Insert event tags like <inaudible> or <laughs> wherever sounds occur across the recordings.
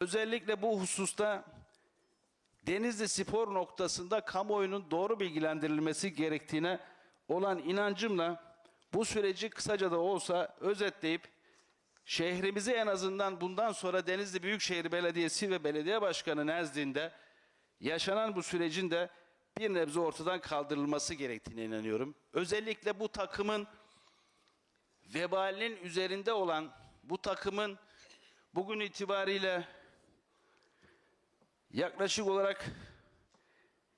Özellikle bu hususta Denizli spor noktasında kamuoyunun doğru bilgilendirilmesi gerektiğine olan inancımla bu süreci kısaca da olsa özetleyip şehrimizi en azından bundan sonra Denizli Büyükşehir Belediyesi ve belediye başkanı nezdinde yaşanan bu sürecin de bir nebze ortadan kaldırılması gerektiğine inanıyorum. Özellikle bu takımın vebalinin üzerinde olan bu takımın bugün itibariyle yaklaşık olarak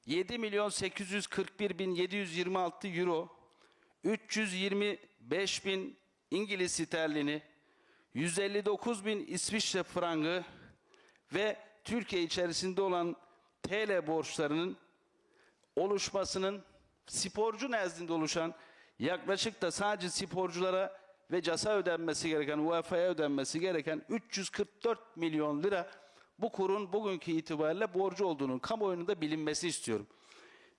7 milyon 841 bin 726 euro 325 bin İngiliz sterlini 159 bin İsviçre frangı ve Türkiye içerisinde olan TL borçlarının oluşmasının sporcu nezdinde oluşan yaklaşık da sadece sporculara ve casa ödenmesi gereken, UEFA'ya ödenmesi gereken 344 milyon lira bu kurun bugünkü itibariyle borcu olduğunun kamuoyunun da bilinmesi istiyorum.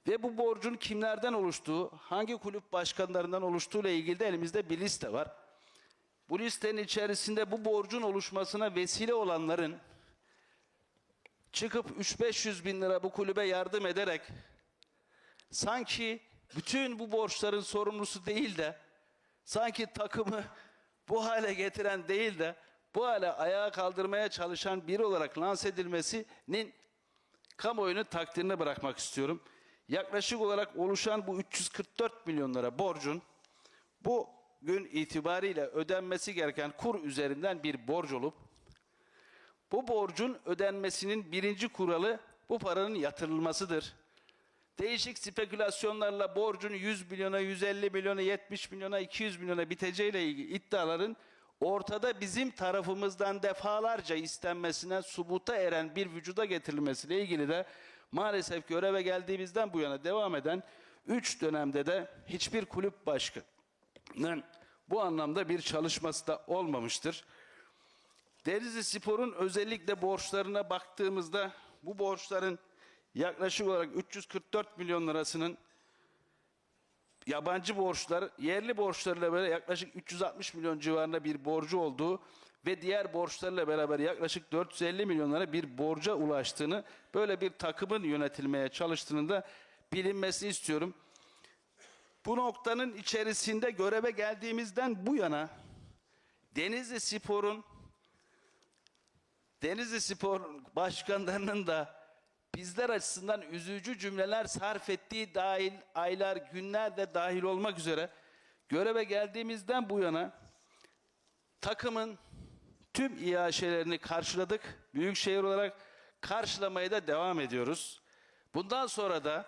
Ve bu borcun kimlerden oluştuğu, hangi kulüp başkanlarından oluştuğu ile ilgili de elimizde bir liste var. Bu listenin içerisinde bu borcun oluşmasına vesile olanların çıkıp 3-500 bin lira bu kulübe yardım ederek sanki bütün bu borçların sorumlusu değil de sanki takımı bu hale getiren değil de bu hale ayağa kaldırmaya çalışan biri olarak lanse edilmesinin kamuoyunun takdirine bırakmak istiyorum. Yaklaşık olarak oluşan bu 344 milyon lira borcun bu gün itibariyle ödenmesi gereken kur üzerinden bir borç olup bu borcun ödenmesinin birinci kuralı bu paranın yatırılmasıdır. Değişik spekülasyonlarla borcun 100 milyona, 150 milyona, 70 milyona, 200 milyona biteceğiyle ilgili iddiaların ortada bizim tarafımızdan defalarca istenmesine subuta eren bir vücuda getirilmesiyle ilgili de maalesef göreve geldiğimizden bu yana devam eden 3 dönemde de hiçbir kulüp başkanının bu anlamda bir çalışması da olmamıştır. Denizli Spor'un özellikle borçlarına baktığımızda bu borçların yaklaşık olarak 344 milyon lirasının yabancı borçlar, yerli borçlarıyla beraber yaklaşık 360 milyon civarında bir borcu olduğu ve diğer borçlarla beraber yaklaşık 450 milyon lira bir borca ulaştığını, böyle bir takımın yönetilmeye çalıştığını da bilinmesini istiyorum. Bu noktanın içerisinde göreve geldiğimizden bu yana Denizli Spor'un Denizli Spor başkanlarının da bizler açısından üzücü cümleler sarf ettiği dahil aylar, günler de dahil olmak üzere göreve geldiğimizden bu yana takımın tüm iaşelerini karşıladık. Büyükşehir olarak karşılamaya da devam ediyoruz. Bundan sonra da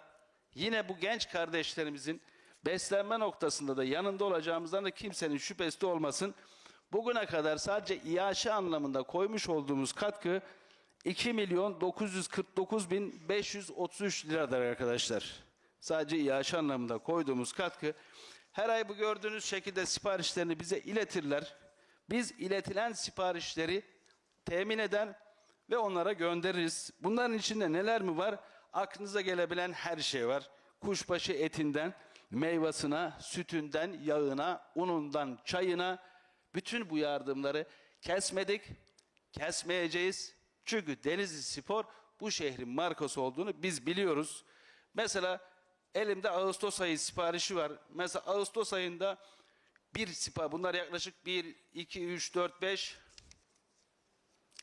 yine bu genç kardeşlerimizin beslenme noktasında da yanında olacağımızdan da kimsenin şüphesi olmasın. Bugüne kadar sadece iaşe anlamında koymuş olduğumuz katkı 2 milyon 949 bin 533 liradır arkadaşlar. Sadece iaşe anlamında koyduğumuz katkı. Her ay bu gördüğünüz şekilde siparişlerini bize iletirler. Biz iletilen siparişleri temin eden ve onlara göndeririz. Bunların içinde neler mi var? Aklınıza gelebilen her şey var. Kuşbaşı etinden, meyvasına, sütünden, yağına, unundan, çayına bütün bu yardımları kesmedik, kesmeyeceğiz. Çünkü Denizli Spor bu şehrin markası olduğunu biz biliyoruz. Mesela elimde Ağustos ayı siparişi var. Mesela Ağustos ayında bir sipariş, bunlar yaklaşık 1, 2, 3, 4, 5,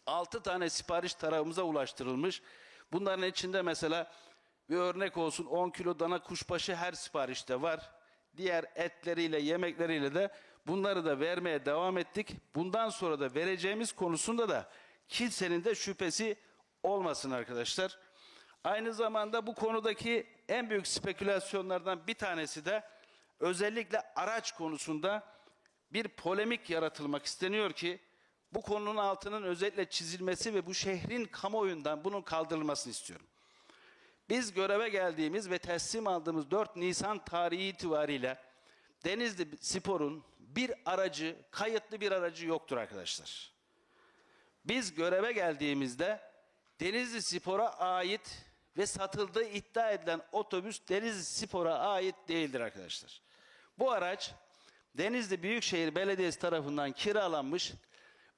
6 tane sipariş tarafımıza ulaştırılmış. Bunların içinde mesela bir örnek olsun 10 kilo dana kuşbaşı her siparişte var. Diğer etleriyle, yemekleriyle de bunları da vermeye devam ettik. Bundan sonra da vereceğimiz konusunda da kimsenin de şüphesi olmasın arkadaşlar. Aynı zamanda bu konudaki en büyük spekülasyonlardan bir tanesi de özellikle araç konusunda bir polemik yaratılmak isteniyor ki bu konunun altının özellikle çizilmesi ve bu şehrin kamuoyundan bunun kaldırılmasını istiyorum. Biz göreve geldiğimiz ve teslim aldığımız 4 Nisan tarihi itibariyle Denizli Spor'un bir aracı, kayıtlı bir aracı yoktur arkadaşlar. Biz göreve geldiğimizde Denizli Spor'a ait ve satıldığı iddia edilen otobüs Denizli Spor'a ait değildir arkadaşlar. Bu araç Denizli Büyükşehir Belediyesi tarafından kiralanmış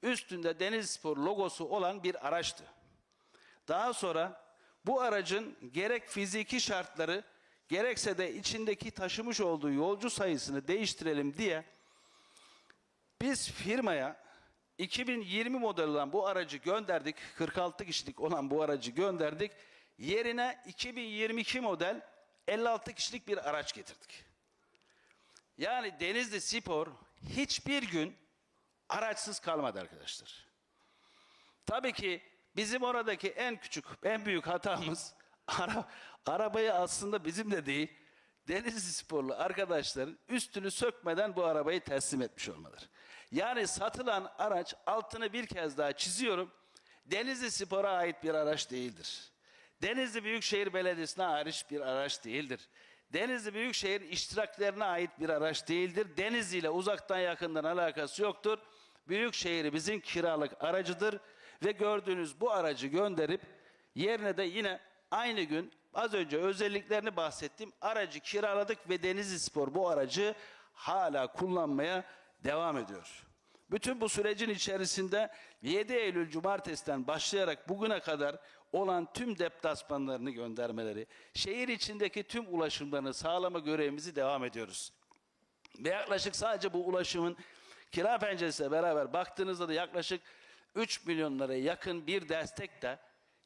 üstünde Denizspor logosu olan bir araçtı. Daha sonra bu aracın gerek fiziki şartları gerekse de içindeki taşımış olduğu yolcu sayısını değiştirelim diye biz firmaya 2020 model olan bu aracı gönderdik. 46 kişilik olan bu aracı gönderdik. Yerine 2022 model 56 kişilik bir araç getirdik. Yani Denizli Spor hiçbir gün araçsız kalmadı arkadaşlar. Tabii ki bizim oradaki en küçük, en büyük hatamız <laughs> ara, arabayı aslında bizim de değil, Denizli Sporlu arkadaşların üstünü sökmeden bu arabayı teslim etmiş olmaları. Yani satılan araç altını bir kez daha çiziyorum. Denizli Spor'a ait bir araç değildir. Denizli Büyükşehir Belediyesi'ne ait bir araç değildir. Denizli Büyükşehir iştiraklerine ait bir araç değildir. Denizli ile uzaktan yakından alakası yoktur. Büyükşehir bizim kiralık aracıdır ve gördüğünüz bu aracı gönderip yerine de yine aynı gün az önce özelliklerini bahsettim. Aracı kiraladık ve Denizli Spor bu aracı hala kullanmaya devam ediyor. Bütün bu sürecin içerisinde 7 Eylül Cumartesi'den başlayarak bugüne kadar olan tüm deplasmanlarını göndermeleri, şehir içindeki tüm ulaşımlarını sağlama görevimizi devam ediyoruz. Ve yaklaşık sadece bu ulaşımın kira penceresiyle beraber baktığınızda da yaklaşık 3 milyon liraya yakın bir destek de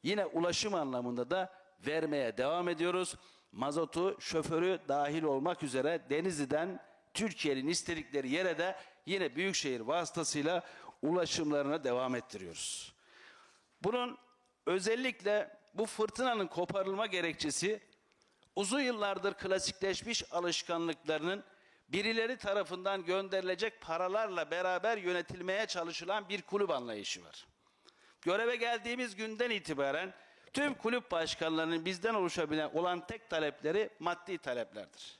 yine ulaşım anlamında da vermeye devam ediyoruz. Mazotu, şoförü dahil olmak üzere Denizli'den Türkiye'nin istedikleri yere de yine büyükşehir vasıtasıyla ulaşımlarına devam ettiriyoruz. Bunun özellikle bu fırtınanın koparılma gerekçesi uzun yıllardır klasikleşmiş alışkanlıklarının birileri tarafından gönderilecek paralarla beraber yönetilmeye çalışılan bir kulüp anlayışı var. Göreve geldiğimiz günden itibaren tüm kulüp başkanlarının bizden oluşabilen olan tek talepleri maddi taleplerdir.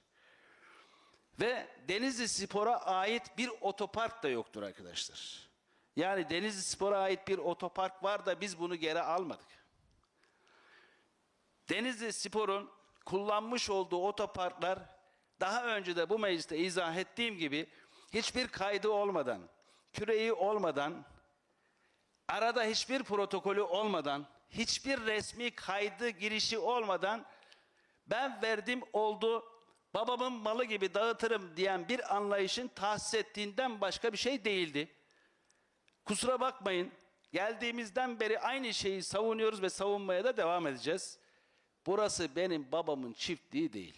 Ve Denizli Spor'a ait bir otopark da yoktur arkadaşlar. Yani Denizli Spor'a ait bir otopark var da biz bunu geri almadık. Denizli Spor'un kullanmış olduğu otoparklar daha önce de bu mecliste izah ettiğim gibi hiçbir kaydı olmadan, küreği olmadan, arada hiçbir protokolü olmadan, hiçbir resmi kaydı girişi olmadan ben verdim oldu babamın malı gibi dağıtırım diyen bir anlayışın tahsis ettiğinden başka bir şey değildi. Kusura bakmayın geldiğimizden beri aynı şeyi savunuyoruz ve savunmaya da devam edeceğiz. Burası benim babamın çiftliği değil.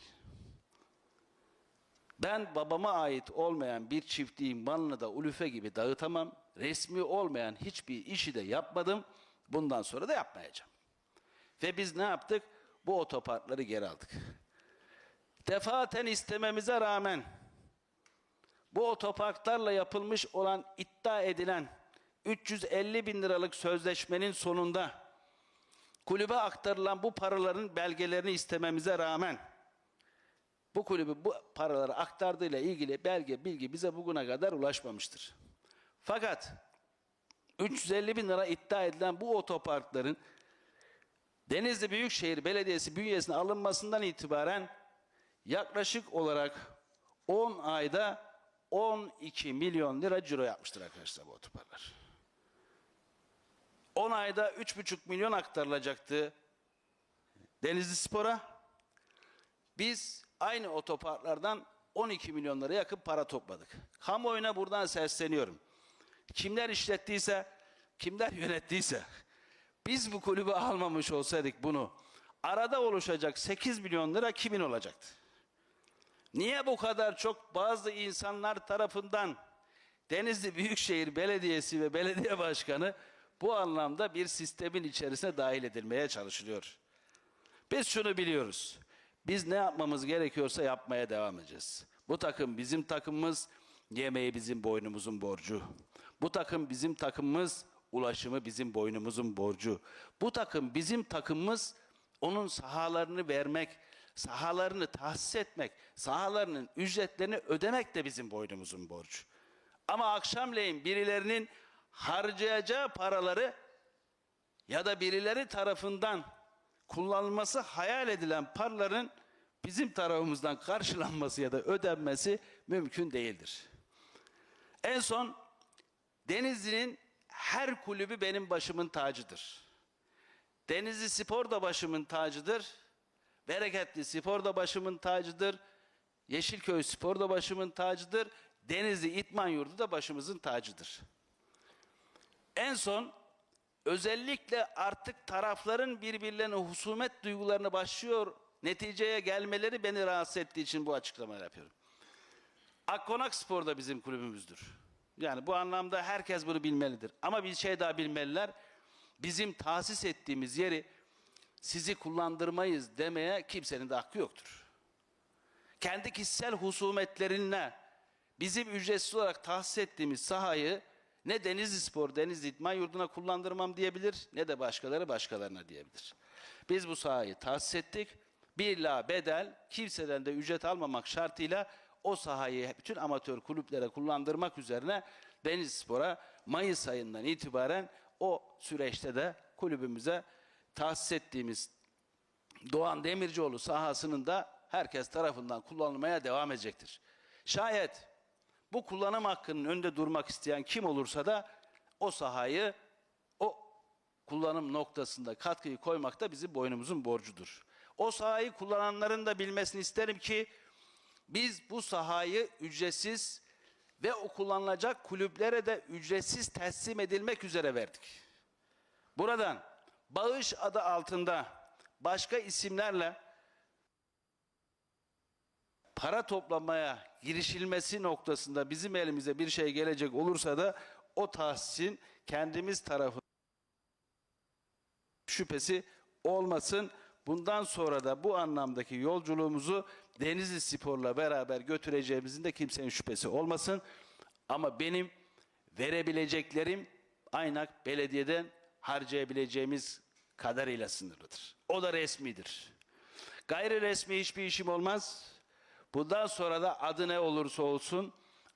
Ben babama ait olmayan bir çiftliğin malını da ulufe gibi dağıtamam. Resmi olmayan hiçbir işi de yapmadım. Bundan sonra da yapmayacağım. Ve biz ne yaptık? Bu otoparkları geri aldık. Defaten istememize rağmen bu otoparklarla yapılmış olan iddia edilen 350 bin liralık sözleşmenin sonunda kulübe aktarılan bu paraların belgelerini istememize rağmen bu kulübü bu paraları aktardığıyla ilgili belge bilgi bize bugüne kadar ulaşmamıştır. Fakat 350 bin lira iddia edilen bu otoparkların Denizli Büyükşehir Belediyesi bünyesine alınmasından itibaren yaklaşık olarak 10 ayda 12 milyon lira ciro yapmıştır arkadaşlar bu otoparklar. 10 ayda 3,5 milyon aktarılacaktı Denizli Spor'a. Biz aynı otoparklardan 12 milyon lira yakın para topladık. Kamuoyuna buradan sesleniyorum. Kimler işlettiyse, kimler <laughs> yönettiyse biz bu kulübü almamış olsaydık bunu arada oluşacak 8 milyon lira kimin olacaktı? Niye bu kadar çok bazı insanlar tarafından Denizli Büyükşehir Belediyesi ve belediye başkanı bu anlamda bir sistemin içerisine dahil edilmeye çalışılıyor? Biz şunu biliyoruz. Biz ne yapmamız gerekiyorsa yapmaya devam edeceğiz. Bu takım bizim takımımız, yemeği bizim boynumuzun borcu. Bu takım bizim takımımız, ulaşımı bizim boynumuzun borcu. Bu takım bizim takımımız, onun sahalarını vermek, sahalarını tahsis etmek, sahalarının ücretlerini ödemek de bizim boynumuzun borcu. Ama akşamleyin birilerinin harcayacağı paraları ya da birileri tarafından kullanılması hayal edilen paraların bizim tarafımızdan karşılanması ya da ödenmesi mümkün değildir. En son Denizli'nin her kulübü benim başımın tacıdır. Denizli Spor da başımın tacıdır. Bereketli Spor da başımın tacıdır. Yeşilköy Spor da başımın tacıdır. Denizli İtman Yurdu da başımızın tacıdır. En son özellikle artık tarafların birbirlerine husumet duygularını başlıyor neticeye gelmeleri beni rahatsız ettiği için bu açıklamayı yapıyorum. Akkonak Spor da bizim kulübümüzdür. Yani bu anlamda herkes bunu bilmelidir. Ama bir şey daha bilmeliler. Bizim tahsis ettiğimiz yeri sizi kullandırmayız demeye kimsenin de hakkı yoktur. Kendi kişisel husumetlerinle bizim ücretsiz olarak tahsis ettiğimiz sahayı ne Denizli Spor, Denizli İdman Yurdu'na kullandırmam diyebilir ne de başkaları başkalarına diyebilir. Biz bu sahayı tahsis ettik. Bir la bedel kimseden de ücret almamak şartıyla o sahayı bütün amatör kulüplere kullandırmak üzerine Denizli Spor'a Mayıs ayından itibaren o süreçte de kulübümüze tahsis ettiğimiz Doğan Demircioğlu sahasının da herkes tarafından kullanılmaya devam edecektir. Şayet bu kullanım hakkının önünde durmak isteyen kim olursa da o sahayı o kullanım noktasında katkıyı koymak da bizim boynumuzun borcudur. O sahayı kullananların da bilmesini isterim ki biz bu sahayı ücretsiz ve o kullanılacak kulüplere de ücretsiz teslim edilmek üzere verdik. Buradan bağış adı altında başka isimlerle para toplamaya girişilmesi noktasında bizim elimize bir şey gelecek olursa da o tahsisin kendimiz tarafından şüphesi olmasın. Bundan sonra da bu anlamdaki yolculuğumuzu Denizli Spor'la beraber götüreceğimizin de kimsenin şüphesi olmasın. Ama benim verebileceklerim Aynak Belediye'den harcayabileceğimiz kadarıyla sınırlıdır. O da resmidir. Gayri resmi hiçbir işim olmaz. Bundan sonra da adı ne olursa olsun,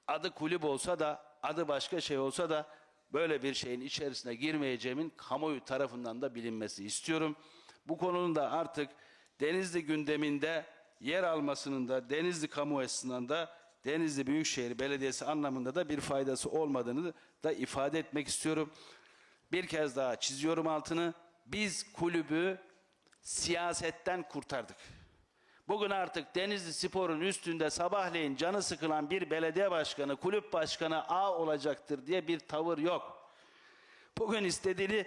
adı kulüp olsa da, adı başka şey olsa da böyle bir şeyin içerisine girmeyeceğimin kamuoyu tarafından da bilinmesi istiyorum. Bu konunun da artık Denizli gündeminde yer almasının da Denizli kamu açısından da Denizli Büyükşehir Belediyesi anlamında da bir faydası olmadığını da ifade etmek istiyorum. Bir kez daha çiziyorum altını. Biz kulübü siyasetten kurtardık. Bugün artık Denizli Spor'un üstünde sabahleyin canı sıkılan bir belediye başkanı, kulüp başkanı A olacaktır diye bir tavır yok. Bugün istediğini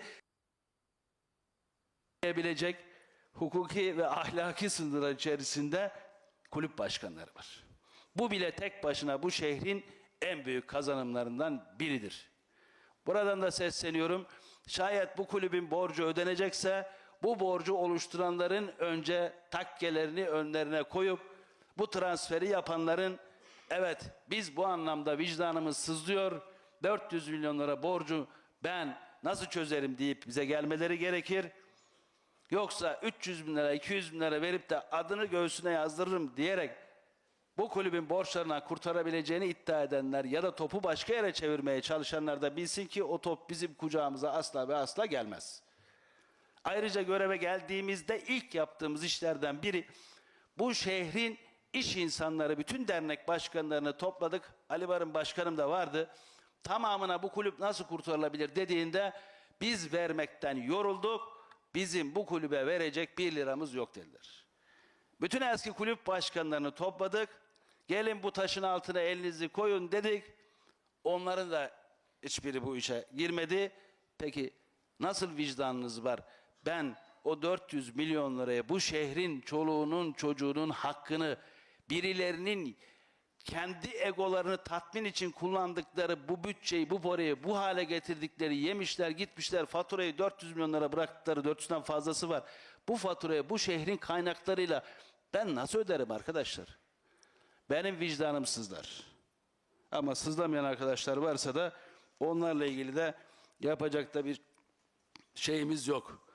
yapabilecek hukuki ve ahlaki sınırlar içerisinde kulüp başkanları var. Bu bile tek başına bu şehrin en büyük kazanımlarından biridir. Buradan da sesleniyorum. Şayet bu kulübün borcu ödenecekse bu borcu oluşturanların önce takkelerini önlerine koyup bu transferi yapanların evet biz bu anlamda vicdanımız sızlıyor 400 milyon lira borcu ben nasıl çözerim deyip bize gelmeleri gerekir. Yoksa 300 bin lira 200 bin lira verip de adını göğsüne yazdırırım diyerek bu kulübün borçlarına kurtarabileceğini iddia edenler ya da topu başka yere çevirmeye çalışanlar da bilsin ki o top bizim kucağımıza asla ve asla gelmez. Ayrıca göreve geldiğimizde ilk yaptığımız işlerden biri bu şehrin iş insanları, bütün dernek başkanlarını topladık. Ali Barın başkanım da vardı. Tamamına bu kulüp nasıl kurtarılabilir dediğinde biz vermekten yorulduk. Bizim bu kulübe verecek bir liramız yok dediler. Bütün eski kulüp başkanlarını topladık. Gelin bu taşın altına elinizi koyun dedik. Onların da hiçbiri bu işe girmedi. Peki nasıl vicdanınız var? Ben o 400 milyon liraya bu şehrin çoluğunun çocuğunun hakkını birilerinin kendi egolarını tatmin için kullandıkları bu bütçeyi, bu parayı bu hale getirdikleri yemişler, gitmişler faturayı 400 milyon lira bıraktıkları 400'den fazlası var. Bu faturaya bu şehrin kaynaklarıyla ben nasıl öderim arkadaşlar? Benim vicdanım sızlar. Ama sızlamayan arkadaşlar varsa da onlarla ilgili de yapacak da bir şeyimiz yok.